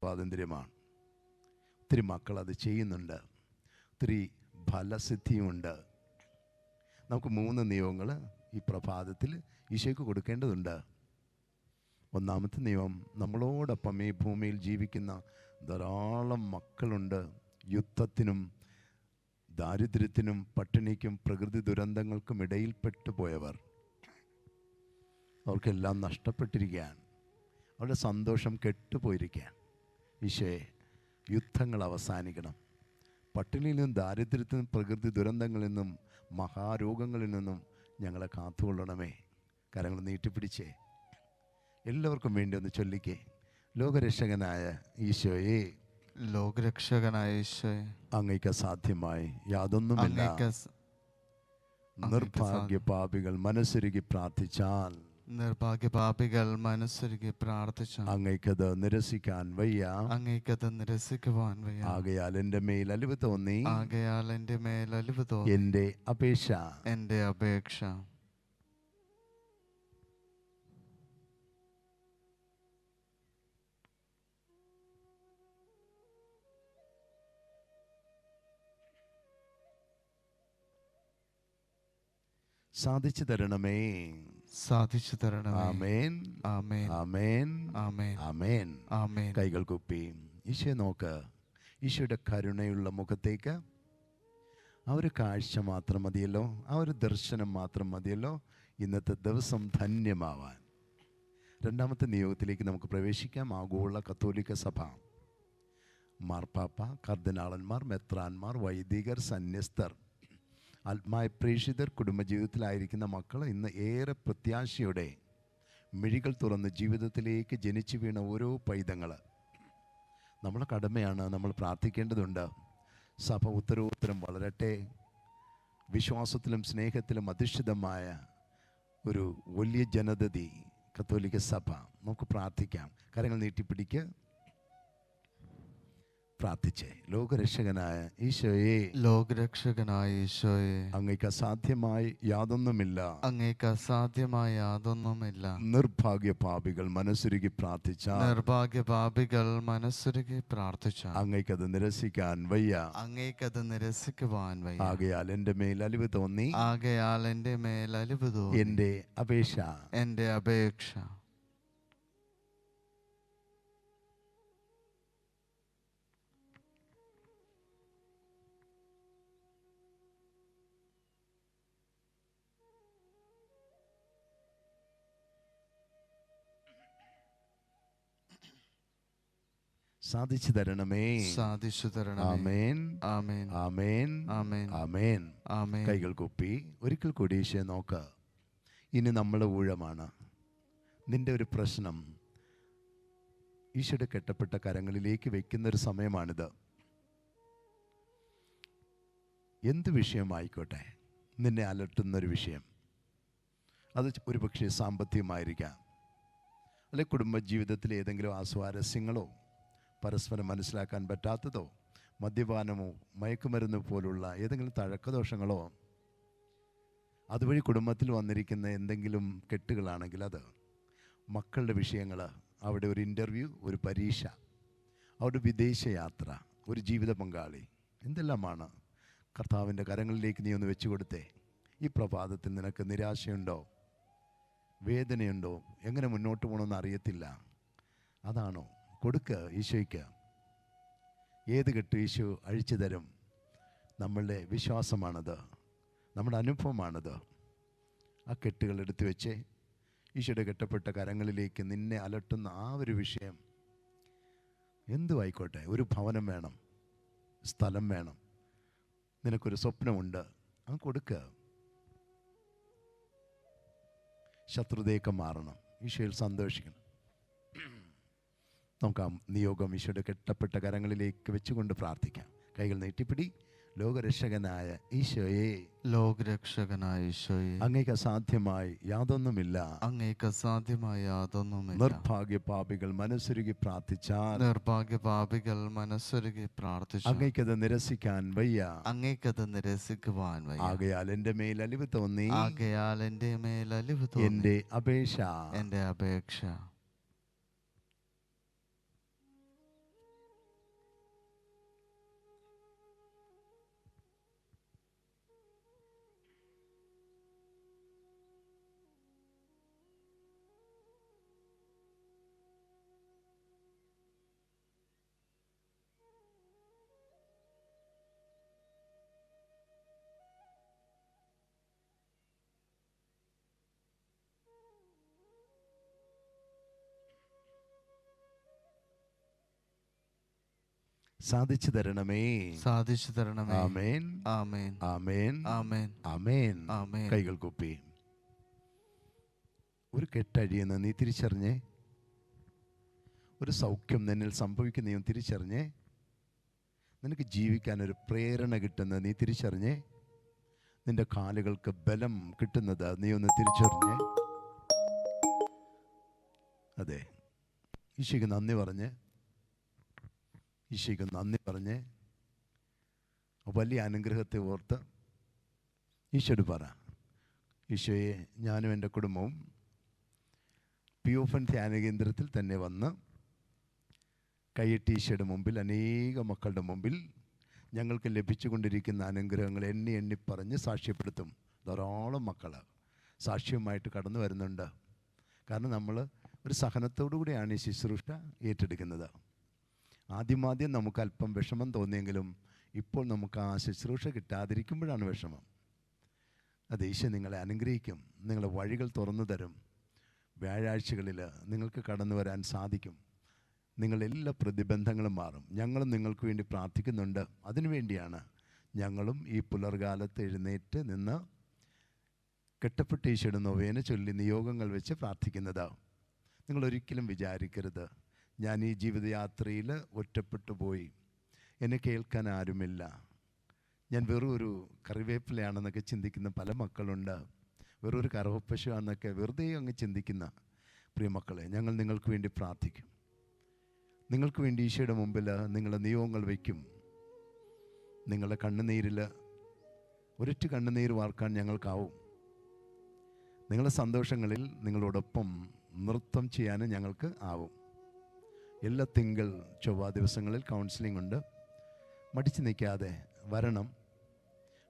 സ്വാതന്ത്ര്യമാണ്. ഒത്തിരി മക്കൾ അത് ചെയ്യുന്നുണ്ട്. ഒത്തിരി ഫലസിദ്ധിയുമുണ്ട് നമുക്ക് മൂന്ന് നിയമങ്ങൾ ഈ പ്രഭാതത്തിൽ ഈശോയ്ക്ക് കൊടുക്കേണ്ടതുണ്ട്. ഒന്നാമത്തെ നിയമം നമ്മളോടൊപ്പം ഈ ഭൂമിയിൽ ജീവിക്കുന്ന ധാരാളം മക്കളുണ്ട്. യുദ്ധത്തിനും ദാരിദ്ര്യത്തിനും പട്ടിണിക്കും പ്രകൃതി ദുരന്തങ്ങൾക്കും ഇടയിൽപ്പെട്ടു പോയവർ അവർക്കെല്ലാം നഷ്ടപ്പെട്ടിരിക്കുകയാണ്. അവരുടെ സന്തോഷം കെട്ടുപോയിരിക്കുകയാണ്. ഈശോയെ യുദ്ധങ്ങൾ അവസാനിക്കണം. പട്ടിണിയിൽ നിന്നും ദാരിദ്ര്യത്തിൽ നിന്നും പ്രകൃതി ദുരന്തങ്ങളിൽ നിന്നും മഹാരോഗങ്ങളിൽ നിന്നും ഞങ്ങളെ കാത്തുകൊള്ളണമേ. കരങ്ങൾ നീട്ടിപ്പിടിച്ചേ. എല്ലാവർക്കും വേണ്ടി ഒന്ന് ചൊല്ലിക്കേ. ലോകരക്ഷകനായ ഈശോയെ. ലോകരക്ഷകനായ ഈശോയെ. അങ്ങയ്ക്ക് അസാധ്യമായി. യാതൊന്നുമില്ല. നിർഭാഗ്യ പാപികൾ മനസ്സൊരുക്കി പ്രാർത്ഥിച്ചാൽ നിർഭാഗ്യ പാപികൾ മനസ്സൊരുക്കി പ്രാർത്ഥിച്ച അങ്ങേക്കത് നിരസിക്കാൻ വയ്യ. അങ്ങേക്കത് നിരസിക്കുവാൻ വയ്യ. ആകയാൽ എന്റെ മേൽ അലിവ് തോന്നി. ആകയാൽ എന്റെ മേൽ അലിവ് തോന്നി. എന്റെ അപേക്ഷ. എന്റെ അപേക്ഷ. സാധിച്ചു തരണമേ. സാധിച്ചു തരണം ആമേൻ. ആമേൻ. ആമേൻ. ആമേൻ. ആമേൻ. ആമേൻ. കൈകൾ കുപ്പി. ഈശോ നോക്ക്. ഈശോയുടെ കരുണയുള്ള മുഖത്തേക്ക്. ആ ഒരു കാഴ്ച മാത്രം മതിയല്ലോ. ആ ഒരു ദർശനം മാത്രം മതിയല്ലോ. ഇന്നത്തെ ദിവസം ധന്യമാവാൻ. രണ്ടാമത്തെ നിയോഗത്തിലേക്ക് നമുക്ക് പ്രവേശിക്കാം. ആഗോള കത്തോലിക്ക സഭ. മാർപ്പാപ്പ കർദിനാളന്മാർ മെത്രാന്മാർ വൈദികർ സന്യസ്തർ. ആത്മായ പ്രേക്ഷിതർ കുടുംബജീവിതത്തിലായിരിക്കുന്ന മക്കൾ ഇന്ന് ഏറെ പ്രത്യാശയോടെ മിഴികൾ തുറന്ന് ജീവിതത്തിലേക്ക് ജനിച്ചു വീണ ഓരോ പൈതങ്ങൾ നമ്മളെ കടമയാണ് നമ്മൾ പ്രാർത്ഥിക്കേണ്ടതുണ്ട്. സഭ ഉത്തരോത്തരം വളരട്ടെ. വിശ്വാസത്തിലും സ്നേഹത്തിലും അധിഷ്ഠിതമായ ഒരു വലിയ ജനതതി കത്തോലിക്ക സഭ. നമുക്ക് പ്രാർത്ഥിക്കാം. കാര്യങ്ങൾ നീട്ടിപ്പിടിക്ക്. പ്രാർത്ഥിച്ചേ. ലോകരക്ഷകനായ ഈശോയെ. ലോകരക്ഷകനായ ഈശോയെ. അങ്ങേക്ക് അസാധ്യമായി യാതൊന്നുമില്ല. അങ്ങേക്ക് അസാധ്യമായി യാതൊന്നുമില്ല. നിർഭാഗ്യ പാപികൾ മനസ്സുരുകി പ്രാർത്ഥിച്ച. നിർഭാഗ്യ പാപികൾ മനസ്സുരുകി പ്രാർത്ഥിച്ച. അത് നിരസിക്കാൻ വയ്യ. അങ്ങേക്കത് നിരസിക്കുവാൻ വയ്യ. ആകയാൽ എന്റെ മേൽ അലിവ് തോന്നി. ആകയാൽ എന്റെ മേൽ അലിവ് തോന്നി. എന്റെ അപേക്ഷ. എന്റെ അപേക്ഷ. സാധിച്ചു തരണമേ. സാധിച്ചു തരണമേ. ആമേൻ. ആമേൻ. ആമേൻ. ആമേൻ. ആമേൻ. ആമേൻ. കൈകൾ കുപ്പി. ഒരിക്കൽ കൂടി ഈശോയെ നോക്ക. ഇനി നമ്മളെ ഊഴമാണ്. നിന്റെ ഒരു പ്രശ്നം ഈശോയുടെ കെട്ടപ്പെട്ട കരങ്ങളിലേക്ക് വെക്കുന്ന ഒരു സമയമാണിത്. എന്ത് വിഷയമായിക്കോട്ടെ? നിന്നെ അലട്ടുന്ന ഒരു വിഷയം. അത് ഒരുപക്ഷെ സാമ്പത്തികമായിരിക്കാം. അല്ലെ കുടുംബജീവിതത്തിലെ ഏതെങ്കിലും ആസ്വാരസ്യങ്ങളോ പരസ്പരം മനസ്സിലാക്കാൻ പറ്റാത്തതോ മദ്യപാനമോ മയക്കുമരുന്ന് പോലുള്ള ഏതെങ്കിലും തഴക്കദോഷങ്ങളോ? അതുവഴി കുടുംബത്തിൽ വന്നിരിക്കുന്ന എന്തെങ്കിലും കെട്ടുകളാണെങ്കിൽ അത് മക്കളുടെ വിഷയങ്ങൾ അവിടെ ഒരു ഇന്റർവ്യൂ ഒരു പരീക്ഷ അവിടെ വിദേശയാത്ര ഒരു ജീവിത പങ്കാളി എന്തെല്ലാമാണ്? കർത്താവിന്റെ കരങ്ങളിലേക്ക് നീ ഒന്ന് വെച്ചു കൊടുത്തേ. ഈ പ്രഭാതത്തിൽ നിനക്ക് നിരാശയുണ്ടോ? വേദനയുണ്ടോ? എങ്ങനെ മുന്നോട്ട് പോകണമെന്ന് അറിയത്തില്ല. അതാണോ കൊടുക്കുക ഈശോയ്ക്ക്. ഏത് കെട്ട് ഈശോ അഴിച്ചു തരും? നമ്മളുടെ വിശ്വാസമാണത്. നമ്മുടെ അനുഭവമാണത്. ആ കെട്ടുകൾ എടുത്തു വെച്ച് ഈശോയുടെ കെട്ടപ്പെട്ട കരങ്ങളിലേക്ക് നിന്നെ അലട്ടുന്ന ആ ഒരു വിഷയം എന്തുമായിക്കോട്ടെ ഒരു ഭവനം വേണം. സ്ഥലം വേണം. നിനക്കൊരു സ്വപ്നമുണ്ട്. അത് കൊടുക്കുക ശത്രുതയൊക്കെ മാറണം. ഈശോയിൽ സന്തോഷിക്കണം. നമുക്ക് ആ നിയോഗം ഈശോയുടെ കെട്ടപ്പെട്ട കരങ്ങളിലേക്ക് വെച്ചുകൊണ്ട് പ്രാർത്ഥിക്കാം. കൈകൾ നീട്ടിപ്പിടി. ലോകരക്ഷകനായ ഈശോയെ. ലോകരക്ഷകനായ ഈശോയെ. അങ്ങേക്ക് അസാധ്യമായി യാതൊന്നുമില്ല. അങ്ങേക്ക് അസാധ്യമായി യാതൊന്നുമില്ല. നിർഭാഗ്യ പാപികൾ മനസ്സൊരുകി പ്രാർത്ഥിച്ചാൽ നിർഭാഗ്യ പാപികൾ മനസ്സൊരുകി പ്രാർത്ഥിച്ചു അങ്ങേക്കത് നിരസിക്കാൻ വയ്യ. അങ്ങേക്കത് നിരസിക്കുവാൻ വയ്യ. ആകയാൽ എന്റെ മേൽ അലിവ് തോന്നി. ആകയാൽ എന്റെ മേൽ അലിവ് തോന്നി. എന്റെ അപേക്ഷ. എന്റെ അപേക്ഷ. സാധിച്ചു തരണമേ. സാധിച്ചു തരണമേ. ആമേൻ. ആമേൻ. ആമേൻ. ആമേൻ. ആമേൻ. ആമേൻ. കൈകൾ കുപ്പി. ഒരു കെട്ടഴിയെന്ന് നീ തിരിച്ചറിഞ്ഞേ? ഒരു സൗഖ്യം നിന്നിൽ സംഭവിക്കുന്ന നീ തിരിച്ചറിഞ്ഞേ? നിനക്ക് ജീവിക്കാൻ ഒരു പ്രേരണ കിട്ടുന്നത് നീ തിരിച്ചറിഞ്ഞേ? നിന്റെ കാലുകൾക്ക് ബലം കിട്ടുന്നത് നീ ഒന്ന് തിരിച്ചറിഞ്ഞേ? അതെ. ഈശോയ്ക്ക് നന്ദി പറഞ്ഞ് ഈശോയ്ക്ക് നന്ദി പറഞ്ഞ് വലിയ അനുഗ്രഹത്തെ ഓർത്ത് ഈശോട് പറ. ഈശോയെ ഞാനും എന്റെ കുടുംബവും പി ഓഫൻ ധ്യാന കേന്ദ്രത്തിൽ തന്നെ വന്ന് കൈയിട്ട് ഈശോയുടെ മുമ്പിൽ അനേക മക്കളുടെ മുമ്പിൽ ഞങ്ങൾക്ക് ലഭിച്ചുകൊണ്ടിരിക്കുന്ന അനുഗ്രഹങ്ങൾ എണ്ണി എണ്ണി പറഞ്ഞ് സാക്ഷ്യപ്പെടുത്തും. ധാരാളം മക്കൾ സാക്ഷ്യമായിട്ട് കടന്നു വരുന്നുണ്ട്. കാരണം നമ്മൾ ഒരു സഹനത്തോടു കൂടിയാണ് ഈ ശുശ്രൂഷ ഏറ്റെടുക്കുന്നത്. ആദ്യമാദ്യം നമുക്ക് അല്പം വിഷമം തോന്നിയെങ്കിലും ഇപ്പോൾ നമുക്ക് ആ ശുശ്രൂഷ കിട്ടാതിരിക്കുമ്പോഴാണ് വിഷമം. അത് ഈശോ നിങ്ങളെ അനുഗ്രഹിക്കും നിങ്ങളെ വഴികൾ തുറന്നു തരും വ്യാഴാഴ്ചകളിൽ നിങ്ങൾക്ക് കടന്നു വരാൻ സാധിക്കും. നിങ്ങളെല്ലാ പ്രതിബന്ധങ്ങളും മാറും. ഞങ്ങളും നിങ്ങൾക്ക് വേണ്ടി പ്രാർത്ഥിക്കുന്നുണ്ട്. അതിനുവേണ്ടിയാണ് ഞങ്ങളും ഈ പുലർകാലത്ത് എഴുന്നേറ്റ് നിന്ന് കെട്ടപ്പെട്ട് ഈശോയുടെ നൊവേന ചൊല്ലി നിയോഗങ്ങൾ വെച്ച് പ്രാർത്ഥിക്കുന്നത്. നിങ്ങളൊരിക്കലും വിചാരിക്കരുത്. ഞാൻ ഈ ജീവിതയാത്രയിൽ ഒറ്റപ്പെട്ടു പോയി. എന്നെ കേൾക്കാൻ ആരുമില്ല. ഞാൻ വെറും ഒരു കറിവേപ്പിലയാണെന്നൊക്കെ ചിന്തിക്കുന്ന പല മക്കളുണ്ട്. വെറും ഒരു കറുവപ്പശുവാണെന്നൊക്കെ വെറുതെ അങ്ങ് ചിന്തിക്കുന്ന പ്രിയമക്കളെ ഞങ്ങൾ നിങ്ങൾക്ക് വേണ്ടി പ്രാർത്ഥിക്കും. നിങ്ങൾക്ക് വേണ്ടി ഈശോയുടെ മുമ്പിൽ നിങ്ങളുടെ നിയോഗങ്ങൾ വയ്ക്കും. നിങ്ങളുടെ കണ്ണുനീരിൽ ഒരൊറ്റ കണ്ണുനീർ വാർക്കാൻ ഞങ്ങൾക്കാവും. നിങ്ങളുടെ സന്തോഷങ്ങളിൽ നിങ്ങളോടൊപ്പം നൃത്തം ചെയ്യാനും ഞങ്ങൾക്ക് ആവും. എല്ലാ തിങ്കൾ ചൊവ്വ ദിവസങ്ങളിൽ കൗൺസിലിംഗ് ഉണ്ട്. മടിച്ചു നിൽക്കാതെ വരണം.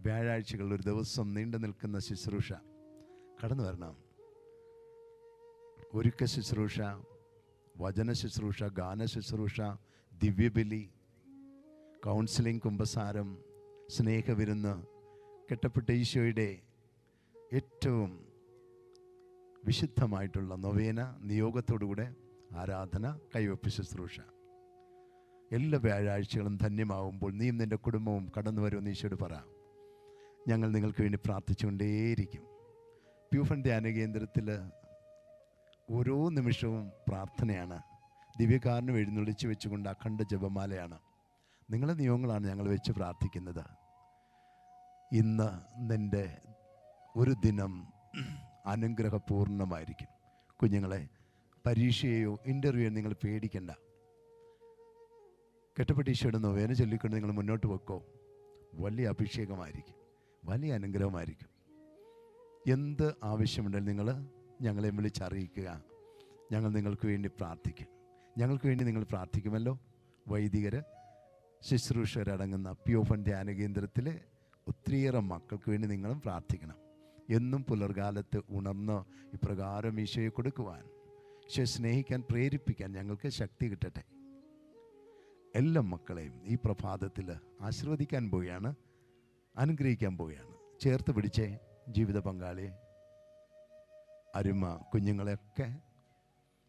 വ്യാഴാഴ്ചകൾ ഒരു ദിവസം നീണ്ടു നിൽക്കുന്ന ശുശ്രൂഷ. കടന്നു വരണം. ഒരുക്ക ശുശ്രൂഷ വചന ശുശ്രൂഷ ഗാന ശുശ്രൂഷ ദിവ്യബലി കൗൺസിലിംഗ് കുംഭസാരം സ്നേഹവിരുന്ന് കെട്ടപ്പെട്ട ഈശോയുടെ ഏറ്റവും വിശുദ്ധമായിട്ടുള്ള നൊവേന നിയോഗത്തോടുകൂടെ ആരാധന കൈവപ്പ് ശുശ്രൂഷ. എല്ലാ വ്യാഴാഴ്ചകളും ധന്യമാവുമ്പോൾ നീയും നിന്റെ കുടുംബവും കടന്നു വരുമെന്ന് ഈശോട് പറ. ഞങ്ങൾ നിങ്ങൾക്ക് വേണ്ടി പ്രാർത്ഥിച്ചുകൊണ്ടേയിരിക്കും. പ്യൂഫൺ ധ്യാന കേന്ദ്രത്തിൽ ഓരോ നിമിഷവും പ്രാർത്ഥനയാണ്. ദിവ്യകാരനും എഴുന്നള്ളിച്ച് വെച്ചുകൊണ്ട് അഖണ്ഡ ജപമാലയാണ്. നിങ്ങളുടെ നിയമങ്ങളാണ് ഞങ്ങൾ വെച്ച് പ്രാർത്ഥിക്കുന്നത്. ഇന്ന് നിന്റെ ഒരു ദിനം അനുഗ്രഹപൂർണമായിരിക്കും. കുഞ്ഞുങ്ങളെ പരീക്ഷയെയോ ഇന്റർവ്യൂയോ നിങ്ങൾ പേടിക്കണ്ട. കെട്ടപ്പെട്ട ഈശോയുടെ നോവേന ചൊല്ലിക്കൊണ്ട് നിങ്ങൾ മുന്നോട്ട് വെക്കോ. വലിയ അഭിഷേകമായിരിക്കും. വലിയ അനുഗ്രഹമായിരിക്കും. എന്ത് ആവശ്യമുണ്ടെങ്കിലും നിങ്ങൾ ഞങ്ങളെ വിളിച്ചറിയിക്കുക. ഞങ്ങൾ നിങ്ങൾക്ക് വേണ്ടി പ്രാർത്ഥിക്കും. ഞങ്ങൾക്ക് വേണ്ടി നിങ്ങൾ പ്രാർത്ഥിക്കുമല്ലോ. വൈദികർ ശുശ്രൂഷകരടങ്ങുന്ന പ്യോഫൺ ധ്യാന കേന്ദ്രത്തിലെ ഒത്തിരിയേറെ മക്കൾക്ക് വേണ്ടി നിങ്ങളും പ്രാർത്ഥിക്കണം. എന്നും പുലർകാലത്ത് ഉണർന്ന് ഇപ്രകാരം ഈശോയെ കൊടുക്കുവാൻ ഈശോയെ സ്നേഹിക്കാൻ പ്രേരിപ്പിക്കാൻ ഞങ്ങൾക്ക് ശക്തി കിട്ടട്ടെ. എല്ലാ മക്കളെയും ഈ പ്രഭാതത്തിൽ ആശീർവദിക്കാൻ പോവുകയാണ് അനുഗ്രഹിക്കാൻ പോവുകയാണ്. ചേർത്ത് പിടിച്ചേ ജീവിത പങ്കാളിയെ അരുമ കുഞ്ഞുങ്ങളെയൊക്കെ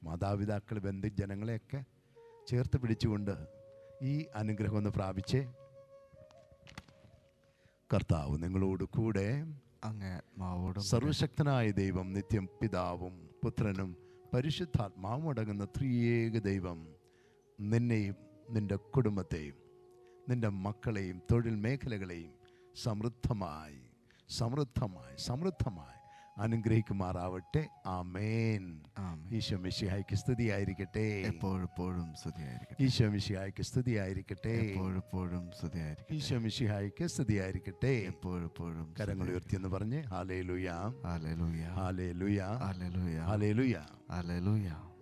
മാതാപിതാക്കൾ ബന്ധുജനങ്ങളെയൊക്കെ ചേർത്ത് പിടിച്ചുകൊണ്ട് ഈ അനുഗ്രഹം ഒന്ന് പ്രാപിച്ചേ. കർത്താവ് നിങ്ങളോട് കൂടെ അങ്ങേ സർവശക്തനായ ദൈവം നിത്യം പിതാവും പുത്രനും പരിശുദ്ധാത്മാവും അടങ്ങുന്ന ത്രിയേക ദൈവം നിന്നെയും നിന്റെ കുടുംബത്തെയും നിന്റെ മക്കളെയും തൊഴിൽ മേഖലകളെയും സമൃദ്ധമായി സമൃദ്ധമായി സമൃദ്ധമായി അനുഗ്രഹിക്കുമാറാവട്ടെ. ആമേൻ. ഈശോ മിശിഹായ്ക്ക് സ്തുതിയായിരിക്കട്ടെ. എപ്പോഴെപ്പോഴും സ്തുതിയായിരിക്കട്ടെ. ഈശോ മിശിഹായ്ക്ക് സ്തുതിയായിരിക്കട്ടെ. എപ്പോഴെപ്പോഴും സ്തുതിയായിരിക്കട്ടെ. ഈശോ മിശിഹായ്ക്ക് സ്തുതിയായിരിക്കട്ടെ. എപ്പോഴെപ്പോഴും കരങ്ങൾ ഉയർത്തി എന്ന് പറഞ്ഞ് ഹാലേ ലുയാ ഹാലേ ലുയാ ഹാലേ ലുയാ ഹാലേ ലുയാ ഹാലേ ലുയാ ഹല്ലേലൂയ